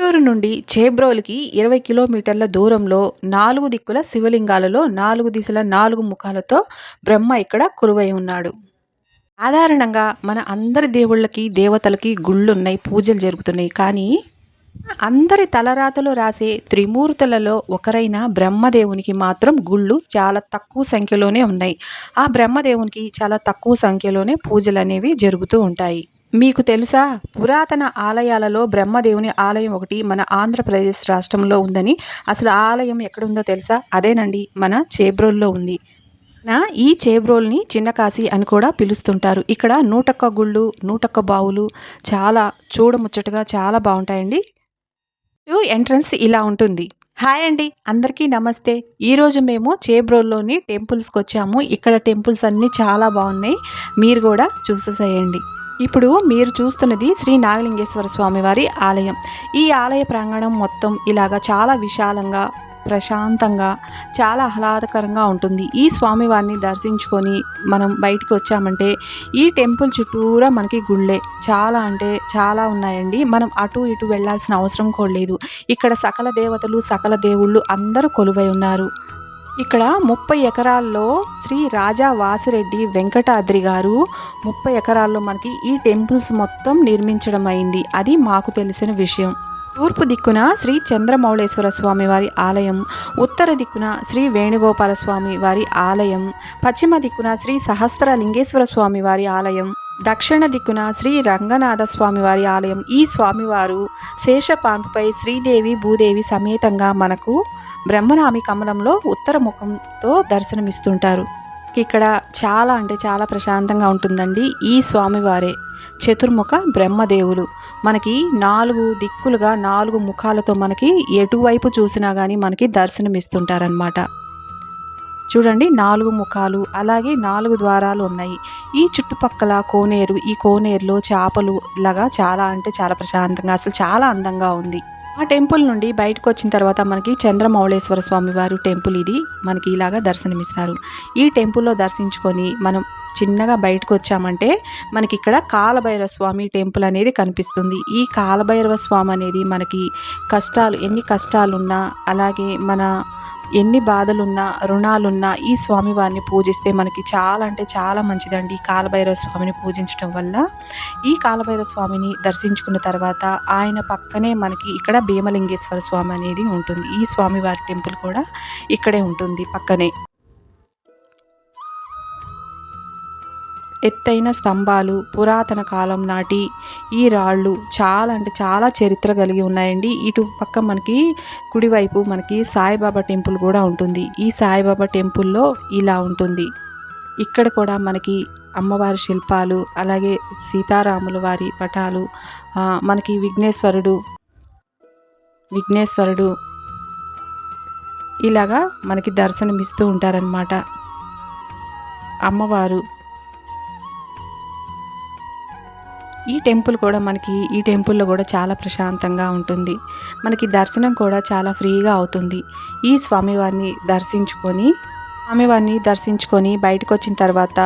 చిత్తూరు నుండి చేబ్రోలుకి ఇరవై కిలోమీటర్ల దూరంలో నాలుగు దిక్కుల శివలింగాలలో నాలుగు దిశల నాలుగు ముఖాలతో బ్రహ్మ ఇక్కడ కొలువై ఉన్నాడు. సాధారణంగా మన అందరి దేవుళ్ళకి దేవతలకి గుళ్ళున్నాయి పూజలు జరుగుతున్నాయి. కానీ అందరి తలరాతలు రాసే త్రిమూర్తులలో ఒకరైన బ్రహ్మదేవునికి మాత్రం గుళ్ళు చాలా తక్కువ సంఖ్యలోనే ఉన్నాయి. ఆ బ్రహ్మదేవునికి చాలా తక్కువ సంఖ్యలోనే పూజలు అనేవి జరుగుతూ ఉంటాయి. మీకు తెలుసా? పురాతన ఆలయాలలో బ్రహ్మదేవుని ఆలయం ఒకటి మన ఆంధ్రప్రదేశ్ రాష్ట్రంలో ఉందని. అసలు ఆలయం ఎక్కడుందో తెలుసా? అదేనండి మన చేబ్రోల్లో ఉంది. నా ఈ చేబ్రోల్ని చిన్నకాశీ అని కూడా పిలుస్తుంటారు. ఇక్కడ నూటొక్క గుళ్ళు నూటొక్క బావులు చాలా చూడముచ్చటగా చాలా బాగుంటాయండి ఎంట్రన్స్ ఇలా ఉంటుంది. హాయ్ అండి అందరికీ నమస్తే. ఈరోజు మేము చేబ్రోల్లోని టెంపుల్స్కి వచ్చాము. ఇక్కడ టెంపుల్స్ అన్నీ చాలా బాగున్నాయి మీరు కూడా చూసేసేయండి. ఇప్పుడు మీరు చూస్తున్నది శ్రీ నాగలింగేశ్వర స్వామివారి ఆలయం. ఈ ఆలయ ప్రాంగణం మొత్తం ఇలాగా చాలా విశాలంగా ప్రశాంతంగా చాలా ఆహ్లాదకరంగా ఉంటుంది. ఈ స్వామివారిని దర్శించుకొని మనం బయటికి వచ్చామంటే ఈ టెంపుల్ చుట్టూరా మనకి గుళ్ళే. చాలా అంటే చాలా ఉన్నాయండి. మనం అటు ఇటు వెళ్ళాల్సిన అవసరం కూడా లేదు. ఇక్కడ సకల దేవతలు సకల దేవుళ్ళు అందరూ కొలువై ఉన్నారు. ఇక్కడ ముప్పై ఎకరాల్లో శ్రీ రాజా వాసిరెడ్డి వెంకటాద్రి గారు ముప్పై ఎకరాల్లో మనకి ఈ టెంపుల్స్ మొత్తం నిర్మించడం అయింది. అది మాకు తెలిసిన విషయం. తూర్పు దిక్కున శ్రీ చంద్రమౌళేశ్వర స్వామి వారి ఆలయం ఉత్తర దిక్కున శ్రీ వేణుగోపాల స్వామి వారి ఆలయం పశ్చిమ దిక్కున శ్రీ సహస్ర లింగేశ్వర స్వామి వారి ఆలయం దక్షిణ దిక్కున శ్రీ రంగనాథ స్వామివారి ఆలయం. ఈ స్వామివారు శేషపాంపుపై శ్రీదేవి భూదేవి సమేతంగా మనకు బ్రహ్మనామి కమలంలో ఉత్తర ముఖంతో దర్శనమిస్తుంటారు. ఇక్కడ చాలా అంటే చాలా ప్రశాంతంగా ఉంటుందండి ఈ స్వామివారే. చతుర్ముఖ బ్రహ్మదేవులు. మనకి నాలుగు దిక్కులుగా నాలుగు ముఖాలతో మనకి ఎటువైపు చూసినా కానీ మనకి దర్శనమిస్తుంటారనమాట చూడండి నాలుగు ముఖాలు అలాగే నాలుగు ద్వారాలు ఉన్నాయి. ఈ చుట్టుపక్కల కోనేరు ఈ కోనేరులో చేపలు ఇలాగా చాలా అంటే చాలా ప్రశాంతంగా అసలు చాలా అందంగా ఉంది. ఆ టెంపుల్ నుండి బయటకు వచ్చిన తర్వాత మనకి చంద్రమౌళేశ్వర స్వామి వారు టెంపుల్ ఇది మనకి ఇలాగా దర్శనమిస్తారు. ఈ టెంపుల్లో దర్శించుకొని మనం చిన్నగా బయటకు వచ్చామంటే మనకి ఇక్కడ కాలభైరవ స్వామి టెంపుల్ అనేది కనిపిస్తుంది. ఈ కాలభైరవ స్వామి అనేది మనకి కష్టాలు ఎన్ని కష్టాలున్నా అలాగే మన ఎన్ని బాధలున్నా రుణాలున్నా ఈ స్వామివారిని పూజిస్తే మనకి చాలా అంటే చాలా మంచిదండి. ఈ కాలభైరవ స్వామిని పూజించడం వల్ల. ఈ కాలభైరవ స్వామిని దర్శించుకున్న తర్వాత ఆయన పక్కనే మనకి ఇక్కడ భీమలింగేశ్వర స్వామి అనేది ఉంటుంది. ఈ స్వామివారి టెంపుల్ కూడా ఇక్కడే ఉంటుంది పక్కనే. ఎత్తైన స్తంభాలు పురాతన కాలం నాటి ఈ రాళ్ళు చాలా అంటే చాలా చరిత్ర కలిగి ఉన్నాయండి. ఇటు పక్క మనకి కుడివైపు మనకి సాయిబాబా టెంపుల్ కూడా ఉంటుంది. ఈ సాయిబాబా టెంపుల్లో ఇలా ఉంటుంది. ఇక్కడ కూడా మనకి అమ్మవారి శిల్పాలు అలాగే సీతారాముల వారి పటాలు మనకి విఘ్నేశ్వరుడు విఘ్నేశ్వరుడు ఇలాగా మనకి దర్శనమిస్తూ ఉంటారనమాట అమ్మవారు ఈ టెంపుల్ కూడా మనకి ఈ టెంపుల్లో కూడా చాలా ప్రశాంతంగా ఉంటుంది. మనకి దర్శనం కూడా చాలా ఫ్రీగా అవుతుంది. ఈ స్వామివారిని దర్శించుకొని స్వామివారిని దర్శించుకొని బయటకు వచ్చిన తర్వాత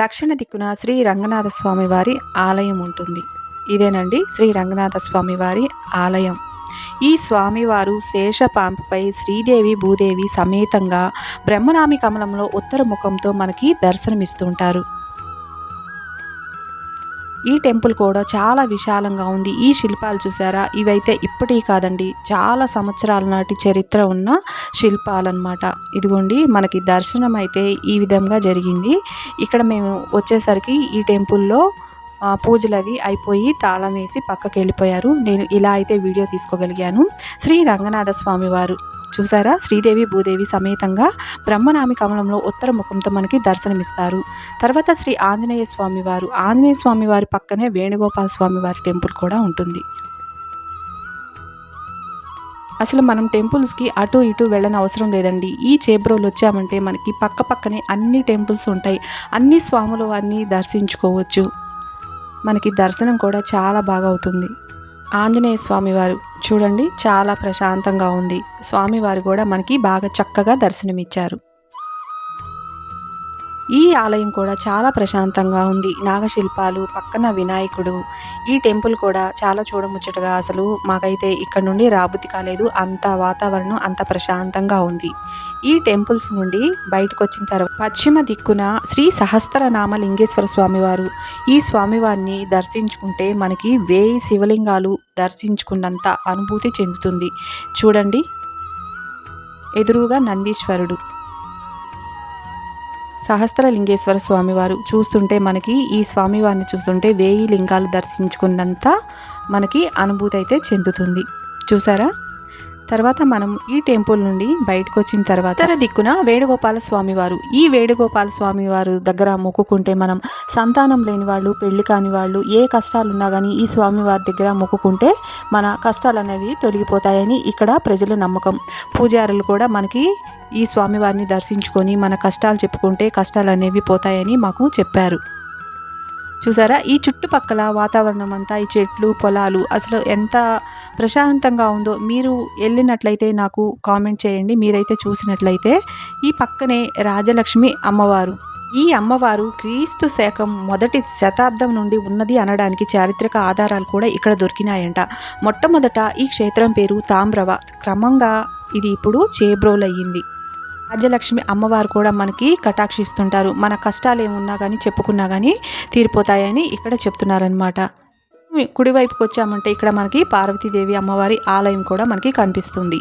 దక్షిణ దిక్కున శ్రీ రంగనాథ స్వామి వారి ఆలయం ఉంటుంది. ఇదేనండి శ్రీ రంగనాథ స్వామి వారి ఆలయం. ఈ స్వామివారు శేషపాంపపై శ్రీదేవి భూదేవి సమేతంగా బ్రహ్మనామి కమలంలో ఉత్తర ముఖంతో మనకి దర్శనమిస్తుంటారు ఈ టెంపుల్ కూడా చాలా విశాలంగా ఉంది. ఈ శిల్పాలు చూసారా? ఇవైతే ఇప్పటివి కాదండి. చాలా సంవత్సరాల నాటి చరిత్ర ఉన్న శిల్పాలన్నమాట. ఇదిగోండి మనకి దర్శనం అయితే ఈ విధంగా జరిగింది. ఇక్కడ మేము వచ్చేసరికి ఈ టెంపుల్లో పూజలు అవి అయిపోయి తాళం వేసి పక్కకి వెళ్ళిపోయారు నేను ఇలా అయితే వీడియో తీసుకోగలిగాను. శ్రీ రంగనాథ స్వామి వారు చూసారా? శ్రీదేవి భూదేవి సమేతంగా బ్రహ్మనామి కమలంలో ఉత్తర ముఖంతో మనకి దర్శనమిస్తారు. తర్వాత శ్రీ ఆంజనేయ స్వామి వారు. ఆంజనేయ స్వామి వారి పక్కనే వేణుగోపాల స్వామి వారి టెంపుల్ కూడా ఉంటుంది. అసలు మనం టెంపుల్స్కి అటు ఇటు వెళ్ళని అవసరం లేదండి. ఈ చేబ్రోలు వచ్చామంటే మనకి పక్క పక్కనే అన్ని టెంపుల్స్ ఉంటాయి. అన్ని స్వాములు అన్నీ దర్శించుకోవచ్చు. మనకి దర్శనం కూడా చాలా బాగా అవుతుంది. ఆంజనేయ స్వామివారు చూడండి చాలా ప్రశాంతంగా ఉంది. స్వామివారు కూడా మనకి బాగా చక్కగా దర్శనమిచ్చారు. ఈ ఆలయం కూడా చాలా ప్రశాంతంగా ఉంది. నాగశిల్పాలు పక్కన వినాయకుడు. ఈ టెంపుల్ కూడా చాలా చూడముచ్చటగా అసలు మాకైతే ఇక్కడ నుండి రాబుద్ది కాలేదు. అంత వాతావరణం అంత ప్రశాంతంగా ఉంది. ఈ టెంపుల్స్ నుండి బయటకు వచ్చిన తర్వాత పశ్చిమ దిక్కున శ్రీ సహస్రనామ లింగేశ్వర స్వామివారు. ఈ స్వామివారిని దర్శించుకుంటే మనకి వేయి శివలింగాలు దర్శించుకున్నంత అనుభూతి చెందుతుంది. చూడండి. ఎదురుగా నందీశ్వరుడు. సహస్రలింగేశ్వర స్వామివారు చూస్తుంటే మనకి ఈ స్వామివారిని చూస్తుంటే వేయి లింగాలు దర్శించుకున్నంత మనకి అనుభూతి అయితే చెందుతుంది. చూసారా? తర్వాత మనం ఈ టెంపుల్ నుండి బయటకు వచ్చిన తర్వాత ఇతర దిక్కున వేణుగోపాల స్వామి వారు ఈ వేణుగోపాల స్వామి వారు దగ్గర మొక్కుకుంటే మనం సంతానం లేని వాళ్ళు పెళ్ళి కాని వాళ్ళు ఏ కష్టాలు ఉన్నా కానీ ఈ స్వామి వారి దగ్గర మొక్కుకుంటే మన కష్టాలు అనేవి తొలగిపోతాయని ఇక్కడ ప్రజల నమ్మకం. పూజారులు కూడా మనకి ఈ స్వామివారిని దర్శించుకొని మన కష్టాలు చెప్పుకుంటే కష్టాలు అనేవి పోతాయని మాకు చెప్పారు. చూసారా? ఈ చుట్టుపక్కల వాతావరణం అంతా ఈ చెట్లు పొలాలు అసలు ఎంత ప్రశాంతంగా ఉందో మీరు వెళ్ళినట్లయితే నాకు కామెంట్ చేయండి. మీరైతే చూసినట్లయితే ఈ పక్కనే రాజలక్ష్మి అమ్మవారు. ఈ అమ్మవారు క్రీస్తు శకం మొదటి శతాబ్దం నుండి ఉన్నది అనడానికి చారిత్రక ఆధారాలు కూడా ఇక్కడ దొరికినాయంట. మొట్టమొదట ఈ క్షేత్రం పేరు తామ్రవ. క్రమంగా ఇది ఇప్పుడు చేబ్రోలయ్యింది. రాజ్యలక్ష్మి అమ్మవారు కూడా మనకి కటాక్షిస్తుంటారు మన కష్టాలు ఏమున్నా కానీ చెప్పుకున్నా కానీ తీరిపోతాయని ఇక్కడ చెప్తున్నారనమాట కుడివైపుకి వచ్చామంటే ఇక్కడ మనకి పార్వతీదేవి అమ్మవారి ఆలయం కూడా మనకి కనిపిస్తుంది.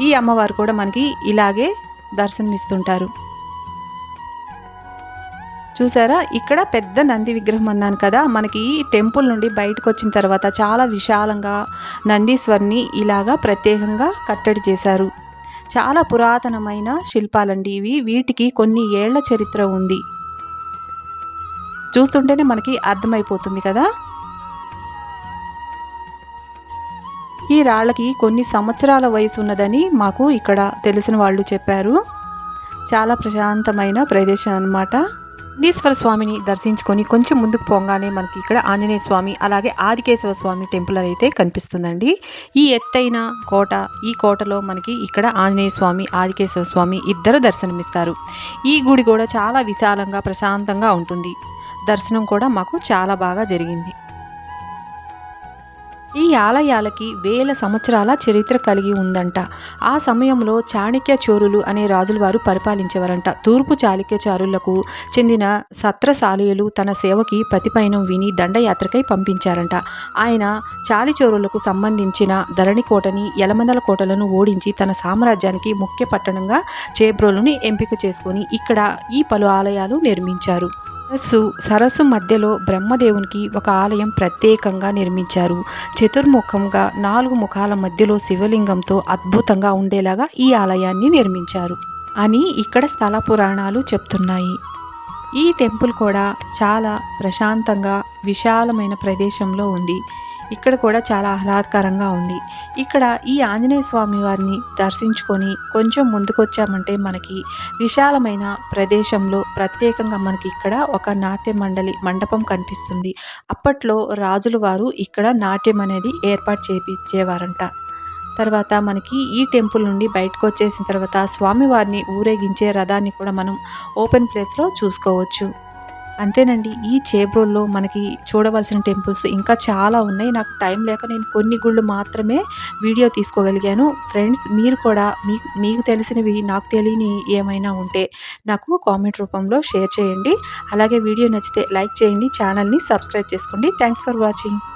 ఈ అమ్మవారు కూడా మనకి ఇలాగే దర్శనమిస్తుంటారు. చూసారా? ఇక్కడ పెద్ద నంది విగ్రహం అన్నాను కదా. మనకి ఈ టెంపుల్ నుండి బయటకు వచ్చిన తర్వాత చాలా విశాలంగా నందీశ్వరిని ఇలాగా ప్రత్యేకంగా కట్టడి చేశారు. చాలా పురాతనమైన శిల్పాలండి ఇవి. వీటికి కొన్ని ఏళ్ళ చరిత్ర ఉంది. చూస్తుంటేనే మనకి అర్థమైపోతుంది కదా? ఈ రాళ్ళకి కొన్ని సంవత్సరాల వయసు ఉన్నదని మాకు ఇక్కడ తెలిసిన వాళ్ళు చెప్పారు. చాలా ప్రశాంతమైన ప్రదేశం అన్నమాట. ఈశ్వర స్వామిని దర్శించుకొని కొంచెం ముందుకు పోగానే మనకి ఇక్కడ ఆంజనేయ స్వామి అలాగే ఆదికేశవ స్వామి టెంపుల్ అయితే కనిపిస్తుందండి. ఈ ఎత్తైన కోట ఈ కోటలో మనకి ఇక్కడ ఆంజనేయ స్వామి ఆదికేశవ స్వామి ఇద్దరు దర్శనమిస్తారు. ఈ గుడి కూడా చాలా విశాలంగా ప్రశాంతంగా ఉంటుంది. దర్శనం కూడా మాకు చాలా బాగా జరిగింది. ఈ ఆలయాలకి వేల సంవత్సరాల చరిత్ర కలిగి ఉందంట. ఆ సమయంలో చాణక్య చోరులు అనే రాజుల వారు పరిపాలించేవారంట. తూర్పు చాళుక్య చారులకు చెందిన సత్రశాలయులు తన సేవకి ప్రతిపైనం విని దండయాత్రకై పంపించారంట. ఆయన చాలిచోరులకు సంబంధించిన ధరణి కోటని యలమందల కోటలను ఓడించి తన సామ్రాజ్యానికి ముఖ్య పట్టణంగా చేబ్రోలుని ఎంపిక చేసుకొని ఇక్కడ ఈ పలు ఆలయాలు నిర్మించారు. సరస్సు సరస్సు మధ్యలో బ్రహ్మదేవునికి ఒక ఆలయం ప్రత్యేకంగా నిర్మించారు. చతుర్ముఖంగా నాలుగు ముఖాల మధ్యలో శివలింగంతో అద్భుతంగా ఉండేలాగా ఈ ఆలయాన్ని నిర్మించారు అని ఇక్కడ స్థల పురాణాలు చెప్తున్నాయి. ఈ టెంపుల్ కూడా చాలా ప్రశాంతంగా విశాలమైన ప్రదేశంలో ఉంది. ఇక్కడ కూడా చాలా ఆహ్లాదకరంగా ఉంది. ఇక్కడ ఈ ఆంజనేయ స్వామి వారిని దర్శించుకొని కొంచెం ముందుకొచ్చామంటే మనకి విశాలమైన ప్రదేశంలో ప్రత్యేకంగా మనకి ఇక్కడ ఒక నాట్య మండలి మండపం కనిపిస్తుంది. అప్పట్లో రాజుల వారు ఇక్కడ నాట్యం అనేది ఏర్పాటు చేపించేవారంట తర్వాత మనకి ఈ టెంపుల్ నుండి బయటకు వచ్చేసిన తర్వాత స్వామివారిని ఊరేగించే రథాన్ని కూడా మనం ఓపెన్ ప్లేస్లో చూసుకోవచ్చు. అంతేనండి. ఈ చేబ్రోల్లో మనకి చూడవలసిన టెంపుల్స్ ఇంకా చాలా ఉన్నాయి. నాకు టైం లేక నేను కొన్ని గుళ్ళు మాత్రమే వీడియో తీసుకోగలిగాను. ఫ్రెండ్స్ మీరు కూడా మీకు మీకు తెలిసినవి నాకు తెలియని ఏమైనా ఉంటే నాకు కామెంట్ రూపంలో షేర్ చేయండి. అలాగే వీడియో నచ్చితే లైక్ చేయండి ఛానల్ని సబ్స్క్రైబ్ చేసుకోండి. Thanks for watching.